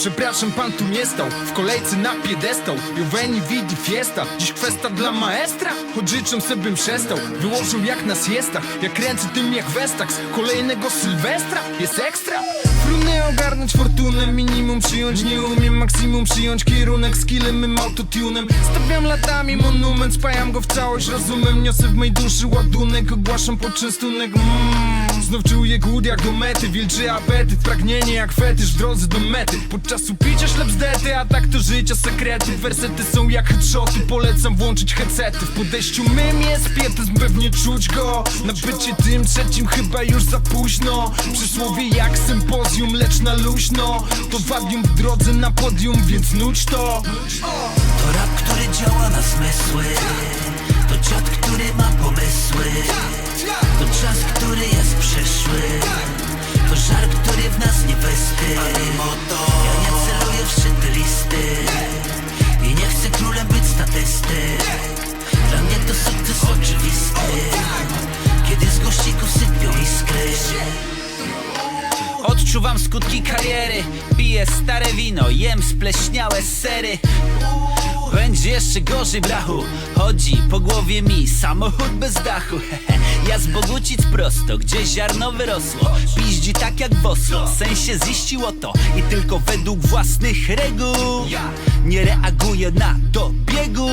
przepraszam, pan tu nie stał. W kolejce na piedestał. Joveni vidi fiesta. Dziś kwesta dla maestra? Choć życzę sobie przestał. Wyłożył jak na siestach. Jak ręce tym jak Westax. Kolejnego Sylwestra? Jest ekstra. Trudno ogarnąć fortunę Minimum przyjąć nie umiem Maksimum przyjąć kierunek Skillem mym autotunem. Stawiam latami monument Spajam go w całość Rozumem niosę w mej duszy ładunek Ogłaszam poczęstunek. Mm. Znów czuję głód jak do mety Wilczy apetyt, pragnienie jak fetysz W drodze do mety. Podczas upicia ślep zdety A tak to życia sekrety. Wersety są jak headshoty Polecam włączyć headsety. W podejściu mym jest pietyzm Pewnie czuć go. Na bycie tym trzecim chyba już za późno. Przysłowie jak sympozjum Lecz na luźno. To wadium w drodze na podium Więc nuć to. To rap, który działa na zmysły. To dziad, który ma pomysły. To czas, który jest przyszły. To żar, który w nas nie wyspy Odczuwam skutki kariery. Piję stare wino, jem spleśniałe sery. Będzie jeszcze gorzej brachu. Chodzi po głowie mi samochód bez dachu. Ja z Bogucic prosto, gdzie ziarno wyrosło. Piździ tak jak bosło, sensie ziściło to. I tylko według własnych reguł Nie reaguję na dobiegu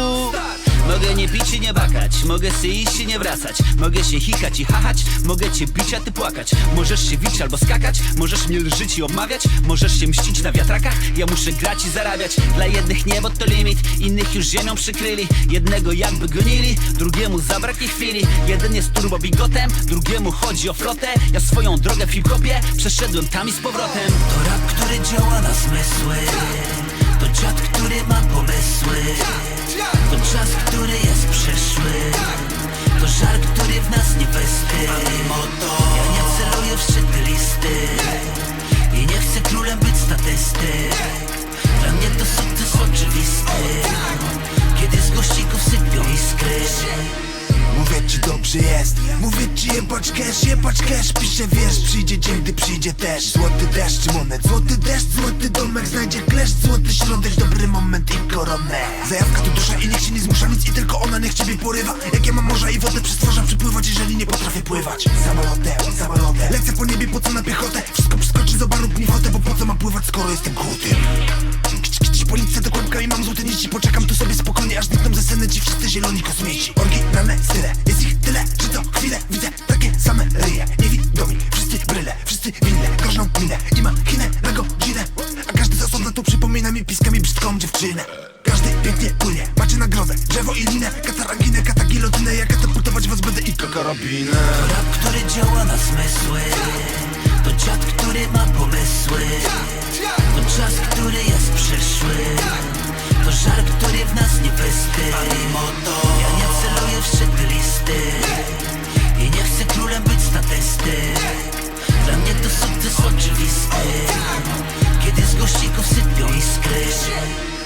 Mogę nie pić i nie bakać Mogę se iść i nie wracać. Mogę się hikać i hachać Mogę cię bić, a ty płakać. Możesz się wić albo skakać Możesz mnie lżyć i obmawiać. Możesz się mścić na wiatrakach Ja muszę grać i zarabiać. Dla jednych niebo to limit Innych już ziemią przykryli. Jednego jakby gonili Drugiemu zabraknie chwili. Jeden jest turbo bigotem Drugiemu chodzi o flotę. Ja swoją drogę w hip-hopie Przeszedłem tam i z powrotem. To rap, który działa na zmysły To dziad, który ma pomysły. To czas, który jest przyszły dobrze jest. Mówię ci jebać cash, jebać cash. Piszę wiesz, przyjdzie dzień, gdy przyjdzie też. Złoty deszcz, monet, złoty deszcz Złoty domek, znajdzie kleszcz Złoty środek, dobry moment i koronę. Zajawka to dusza i niech się nie zmusza nic I tylko ona niech ciebie porywa. Jak ja mam morza i wodę przestworza przypływać Jeżeli nie potrafię pływać. Samolotem, samolotem Lecę po niebie, po co na piechotę? Wszystko przeskoczy, zobarób mi fotę Bo po co mam pływać, skoro jestem kici, policja do kłębka i mam złote nici Poczekam tu sobie spokojnie, aż znikną ze sceny ci wszyscy zieloni kosmici pięknie płynie. Macie nagrodę, drzewo i linę Kataranginę, katagilotynę Ja katapultować was będę i kokorobinę. Rap, który działa na zmysły To dziad, który ma pomysły. To czas, który jest przyszły To żar, który w nas nie wyspy. A mimo to ja nie celuję w szczyty listy I nie chcę królem być statystyk Dla mnie to sukces oczywisty Kiedy z gościków sypią iskry.